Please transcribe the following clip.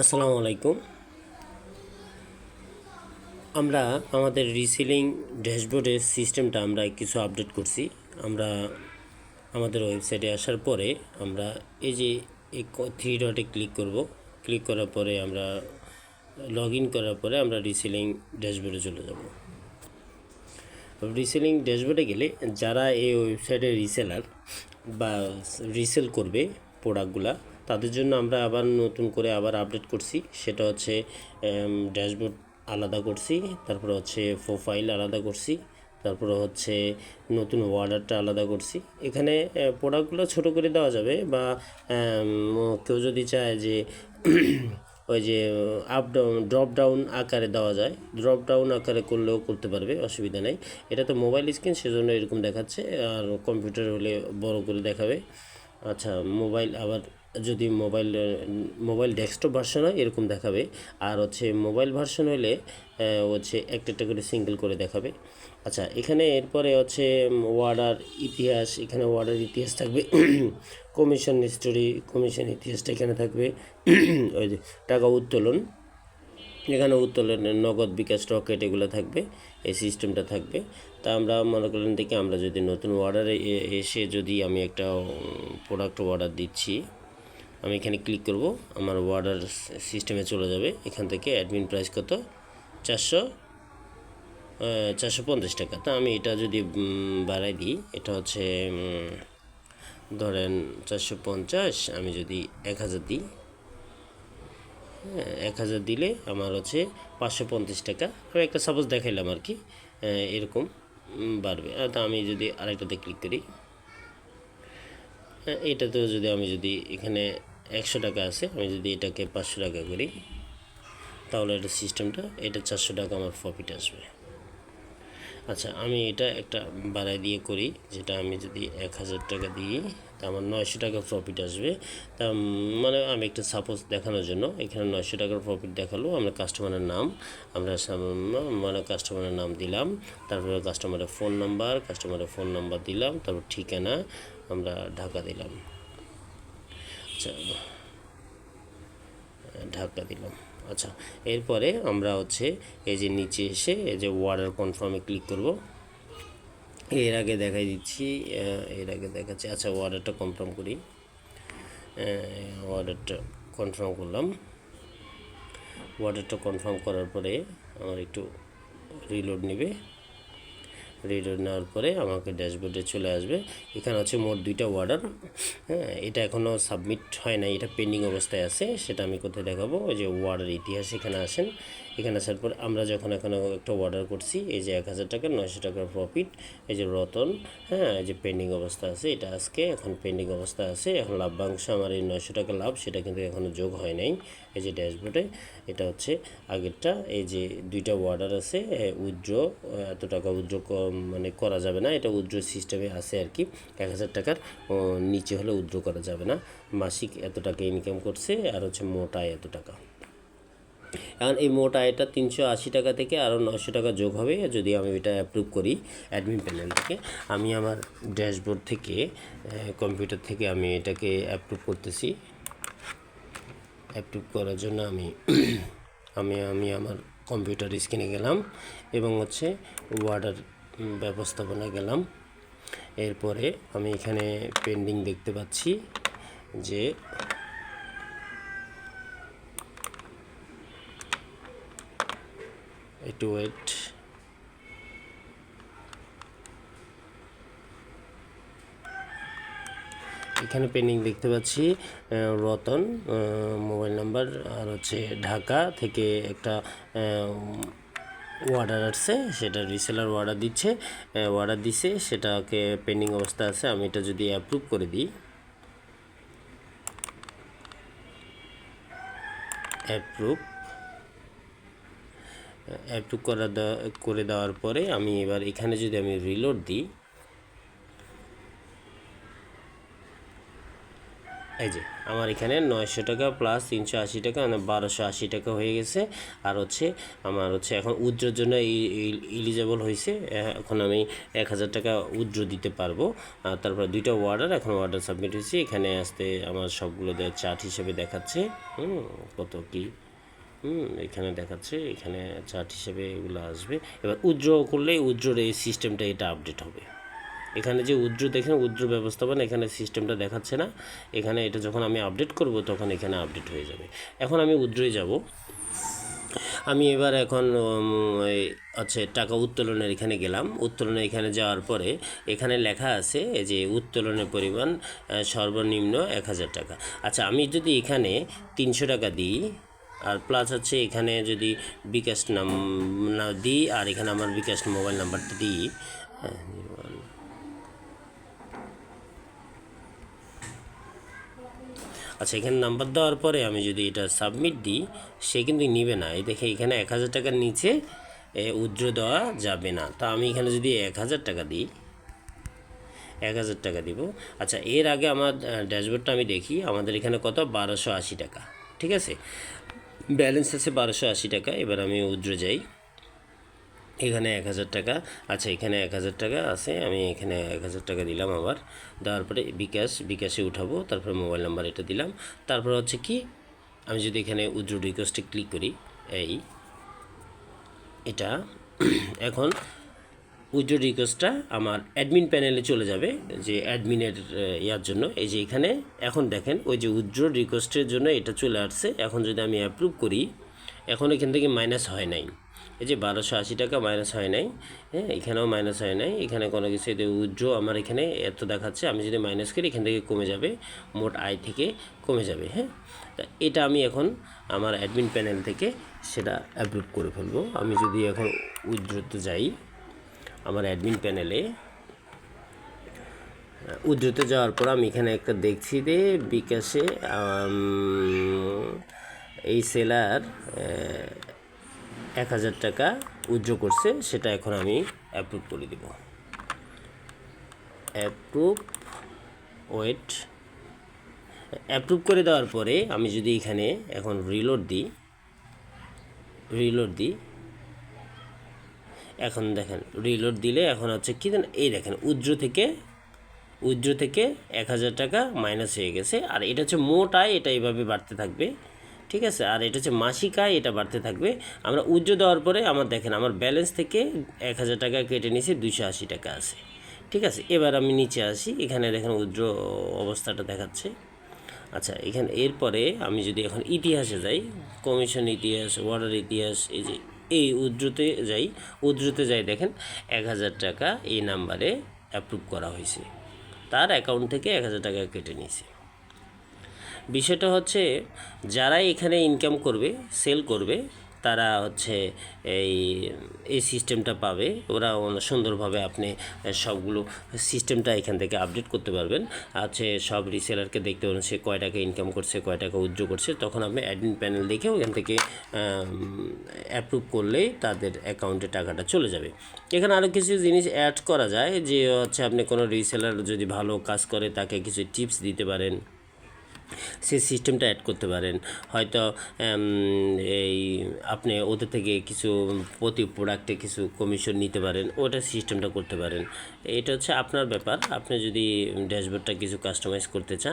আসসালামু আলাইকুম। আমরা আমাদের রিসেলিং ড্যাশবোর্ডের সিস্টেমটা আমরা কিছু আপডেট করছি। আমরা আমাদের ওয়েবসাইটে আসার পরে আমরা এই যে এই থ্রি ডটে ক্লিক করব। ক্লিক করার পরে আমরা লগ ইন করার পরে আমরা রিসেলিং ড্যাশবোর্ডে চলে যাব। রিসেলিং ড্যাশবোর্ডে গেলে যারা এই ওয়েবসাইটে রিসেলার বা রিসেল করবে প্রোডাক্টগুলা তাদের জন্য আমরা আবার নতুন করে আবার আপডেট করছি। সেটা হচ্ছে ড্যাশবোর্ড আলাদা করছি, তারপরে হচ্ছে প্রোফাইল আলাদা করছি, তারপরে হচ্ছে নতুন অর্ডারটা আলাদা করছি। এখানে প্রোডাক্টগুলো ছোট করে দেওয়া যাবে বা কেউ যদি চায় যে, ওই যে আপ ডাউন ড্রপ ডাউন আকারে দেওয়া যায় ড্রপ ডাউন আকারে করলেও করতে পারবে, অসুবিধা নেই। এটা তো মোবাইল স্ক্রিন সেজন্য এরকম দেখাচ্ছে, আর কম্পিউটার হলে বড় করে দেখাবে। আচ্ছা মোবাইল আবার যদি মোবাইল মোবাইল ডেস্কটপ ভার্সন হয়, এরকম দেখাবে। আর হচ্ছে মোবাইল ভার্সন হলে হচ্ছে একটা একটা করে সিঙ্গেল করে দেখাবে। আচ্ছা এখানে এরপরে হচ্ছে ওয়ার্ডার ইতিহাস, এখানে ওয়ার্ডার ইতিহাস থাকবে। কমিশন হিস্টোরি, কমিশন ইতিহাসটা এখানে থাকবে। ওই যে, টাকা উত্তোলন। এখানে উত্তোলনের নগদ বিকাশ রকেট এগুলো থাকবে, এই সিস্টেমটা থাকবে। তা আমরা মনে করলেন দেখি, আমরা যদি নতুন অর্ডারে এসে যদি আমি একটা প্রোডাক্ট অর্ডার দিচ্ছি। আমি এখানে ক্লিক করব আমার ওয়ার্ডার সিস্টেমে চলে যাবে। এখান থেকে অ্যাডমিন প্রাইস কত? চারশো চারশো পঞ্চাশ টাকা। তা আমি এটা যদি বাড়াই দিই এটা হচ্ছে ধরেন চারশো পঞ্চাশ আমি যদি এক হাজার দিই হ্যাঁ এক হাজার দিলে আমার হচ্ছে পাঁচশো পঞ্চাশ টাকা। আমি একটা সাপোজ দেখাইলাম আর কি এরকম বাড়বে। তা আমি যদি আরেকটাতে ক্লিক করি হ্যাঁ, এটাতেও যদি আমি যদি এখানে একশো টাকা আছে। আমি যদি এটাকে পাঁচশো টাকা করি, তাহলে এটা সিস্টেমটা, এটা চারশো টাকা আমার প্রফিট আসবে। আচ্ছা আমি এটা একটা বাড়াই দিয়ে করি, যেটা আমি যদি এক হাজার টাকা দিই, তা আমার নয়শো টাকা প্রফিট আসবে। তা মানে আমি একটা সাপোজ দেখানোর জন্য, এখানে নয়শো টাকার প্রফিট দেখাল, আমরা কাস্টমারের নাম, আমরা মানে কাস্টমারের নাম দিলাম, তারপরে কাস্টমারের ফোন নাম্বার কাস্টমারের ফোন নাম্বার দিলাম, তারপর ঠিকানা আমরা ঢাকা দিলাম। আচ্ছা ঢাকা দিলাম। আচ্ছা এরপরে আমরা হচ্ছে এই যে নিচে এসে এই যে ওয়ার্ডার কনফার্মে ক্লিক করব। এর আগে দেখাই দিচ্ছি এর আগে দেখাচ্ছি। আচ্ছা অর্ডারটা কনফার্ম করি। অর্ডারটা কনফার্ম করলাম। অর্ডারটা কনফার্ম করার পরে আমার একটু রিলোড নেবে। রিলোড নেওয়ার পরে আমাকে ড্যাশবোর্ডে চলে আসবে। এখানে হচ্ছে মোট দুইটা অর্ডার হ্যাঁ এটা এখনও সাবমিট হয় নাই, এটা পেন্ডিং অবস্থায় আছে, সেটা আমি কোথায় দেখাবো? ওই যে ওয়ার্ডার ইতিহাস এখানে আসেন। এখানে আসার পর আমরা যখন এখানে একটা অর্ডার করছি, এই যে এক হাজার টাকা, নয়শো টাকার প্রফিট এই যে রতন হ্যাঁ এই যে পেন্ডিং অবস্থা আছে, এটা আজকে এখন পেন্ডিং অবস্থা আছে। এখন লাভ্যাংশ আমার এই নয়শো টাকা লাভ, সেটা কিন্তু এখনও যোগ হয় নাই। এই যে ড্যাশবোর্ডে, এটা হচ্ছে আগেরটা। এই যে দুইটা ওয়ার্ডার আছে উইথড্র এত টাকা উইথড্র মানে করা যাবে না। এটা উইথড্র সিস্টেমে আছে আর কি। এক হাজার টাকার নিচে হলে উইথড্র করা যাবে না। মাসিক এত টাকা ইনকাম করছে, আর হচ্ছে মোট এত টাকা। এখন এই মোট আয়টা তিনশো আশি টাকা থেকে আরও নশো টাকা যোগ হবে, যদি আমি এটা অ্যাপ্রুভ করি অ্যাডমিন প্যানেল থেকে। আমি আমার ড্যাশবোর্ড থেকে কম্পিউটার থেকে আমি এটাকে অ্যাপ্রুভ করতেছি। অ্যাপ্রুভ করার জন্য আমি আমি আমি আমার কম্পিউটার স্ক্রিনে গেলাম এবং হচ্ছে ওয়ার্ডার ব্যবস্থাপনা গেলাম। এরপরে আমি এখানে পেন্ডিং দেখতে পাচ্ছি যে একটু ওয়েট এখানে পেন্ডিং দেখতে পাচ্ছি রতন মোবাইল নাম্বার আর হচ্ছে ঢাকা থেকে একটা অর্ডার আসছে, সেটা রিসেলার অর্ডার দিচ্ছে অর্ডার দিছে, সেটাকে পেন্ডিং অবস্থা আছে, আমি এটা যদি অ্যাপ্রুভ করে দিই। অ্যাপ্রুভ অ্যাপ্রুভ করা করে দেওয়ার পরে আমি এবার এখানে যদি আমি রিলোড দিই এই যে, আমার এখানে নয়শো টাকা প্লাস তিনশো আশি টাকা মানে বারোশো আশি টাকা হয়ে গেছে। আর হচ্ছে, আমার হচ্ছে এখন উজ্জ্বর জন্য ইলিজেবল হয়েছে। এখন আমি এক হাজার টাকা উজ্জ্ব দিতে পারব। আর তারপর দুইটা অর্ডার এখন অর্ডার সাবমিট হয়েছে। এখানে আসতে আমার সবগুলো চার্ট হিসেবে দেখাচ্ছে। হুম, কত কী? হুম, এখানে দেখাচ্ছে, এখানে চার্ট হিসেবে এগুলো আসবে। এবার উজ্জ্ব করলে উজ্জ্বর এই সিস্টেমটা এটা আপডেট হবে। এখানে যে উজ্জ্ব দেখেন উজ্জ্ব ব্যবস্থাপনা, এখানে সিস্টেমটা দেখাচ্ছে না। এখানে এটা যখন আমি আপডেট করব, তখন এখানে আপডেট হয়ে যাবে। এখন আমি উজ্জ্বই যাব। আমি এবার এখন আচ্ছা টাকা উত্তোলনের এখানে গেলাম। উত্তোলনে এখানে যাওয়ার পরে এখানে লেখা আছে যে উত্তোলনের পরিমাণ সর্বনিম্ন এক হাজার টাকা। আচ্ছা আমি যদি এখানে তিনশো টাকা দিই, আর প্লাস হচ্ছে এখানে যদি বিকাশ নাম দিই, আর এখানে আমার বিকাশ মোবাইল নাম্বারটা দিই হ্যাঁ, আচ্ছা এখানে নাম্বার দেওয়ার পরে আমি যদি এটা সাবমিট দিই, সে কিন্তু নিবে না। এই দেখে এখানে এক হাজার টাকার নিচে উজ্জ্ব দেওয়া যাবে না। তা আমি এখানে যদি এক হাজার টাকা দিই, এক হাজার টাকা দিব। আচ্ছা এর আগে আমার ড্যাশবোর্ডটা আমি দেখি, আমাদের এখানে কত? বারোশো আশি টাকা। ঠিক আছে? ব্যালেন্স আছে বারোশো আশি টাকা। এবার আমি উদ্র যাই। এখানে এক হাজার টাকা। আচ্ছা এখানে এক হাজার টাকা আছে, আমি এখানে এক হাজার টাকা দিলাম আবার। দেওয়ার পরে বিকাশ, বিকাশে উঠাবো, তারপরে মোবাইল নাম্বার এটা দিলাম। তারপর হচ্ছে কি, আমি যদি এখানে উজ্জ্ব রিকোয়েস্টে ক্লিক করি, এই, এটা, এখন উজ্জ্ব রিকোয়েস্টটা আমার অ্যাডমিন প্যানেলে চলে যাবে, যে অ্যাডমিনের ইয়ার জন্য। এই যে এখানে, এখন দেখেন, ওই যে উজ্জ্ব রিকোয়েস্টের জন্য এটা চলে আসছে। এখন যদি আমি অ্যাপ্রুভ করি, এখন এখান থেকে মাইনাস হয় নাই। এই যে বারোশো আশি টাকা মাইনাস হয় নাই হ্যাঁ এখানেও মাইনাস হয় নাই, এখানে কোনো কিছু উজ্জ্ব আমার এখানে এত দেখাচ্ছে, আমি যদি মাইনাস করি, এখান থেকে কমে যাবে, মোট আয় থেকে কমে যাবে হ্যাঁ। তা এটা আমি এখন আমার অ্যাডমিন প্যানেল থেকে সেটা অ্যাপ্রুভ করে ফেলব। আমি যদি এখন উজ্জ্বতে যাই, আমার অ্যাডমিন প্যানেলে উদ্ধৃতে যাওয়ার পর আমি এখানে একটা দেখছি যে বিকাশে এই সেলার এক হাজার টাকা উজ্জ্ব করছে, সেটা এখন আমি অ্যাপ্রুভ করে দেব। অ্যাপ্রুভ ওয়েট অ্যাপ্রুভ করে দেওয়ার পরে আমি যদি এখানে এখন রিলোড দিই রিলোড দিই। এখন দেখেন রিলোড দিলে এখন হচ্ছে কি জানেন, এই দেখেন উজ্জ্ব থেকে উজ্জ্ব থেকে এক হাজার টাকা মাইনাস হয়ে গেছে, আর এটা হচ্ছে মোট আয় এটা এইভাবে বাড়তে থাকবে। ঠিক আছে? আর এটা হচ্ছে মাসিক আয় এটা বাড়তে থাকবে। আমরা উজ্জ্ব দেওয়ার পরে আমার দেখেন, আমার ব্যালেন্স থেকে এক হাজার টাকা কেটে নিয়েছে দুশো আশি টাকা আছে। ঠিক আছে? এবার আমি নিচে আসি। এখানে দেখেন উজ্জ্ব অবস্থাটা দেখাচ্ছে। আচ্ছা এখানে এরপরে আমি যদি এখন ইতিহাসে যাই কমিশন ইতিহাস ওয়ার্ডার ইতিহাস, এই যে, এই উদ্রতে যাই উদ্রতে যাই দেখেন, এক হাজার টাকা এই নাম্বারে অ্যাপ্রুভ করা হয়েছে। তার অ্যাকাউন্ট থেকে এক হাজার টাকা কেটে নিয়েছে। বিষয়টা হচ্ছে যারা এখানে ইনকাম করবে সেল করবে, তারা হচ্ছে এই এই সিস্টেমটা পাবে। ওরা সুন্দরভাবে আপনি সবগুলো সিস্টেমটা এখান থেকে আপডেট করতে পারবেন। আছে সব রিসেলারকে দেখতে পারেন, সে কয় টাকা ইনকাম করছে, কয় টাকা উজ্জ্ব করছে। তখন আপনি অ্যাডমিন প্যানেল দেখে ওখান থেকে অ্যাপ্রুভ করলেই তাদের অ্যাকাউন্টে টাকাটা চলে যাবে। এখানে আরও কিছু জিনিস অ্যাড করা যায়, যে হচ্ছে আপনি কোনো রিসেলার যদি ভালো কাজ করে, তাকে কিছু টিপস দিতে পারেন। সেই সিস্টেমটা অ্যাড করতে পারেন। হয়তো এই আপনি ওদের থেকে কিছু প্রতি প্রোডাক্টে কিছু কমিশন নিতে পারেন, ওটা সিস্টেমটা করতে পারেন। এটা হচ্ছে আপনার ব্যাপার। আপনি যদি ড্যাশবোর্ডটা কিছু কাস্টমাইজ করতে চান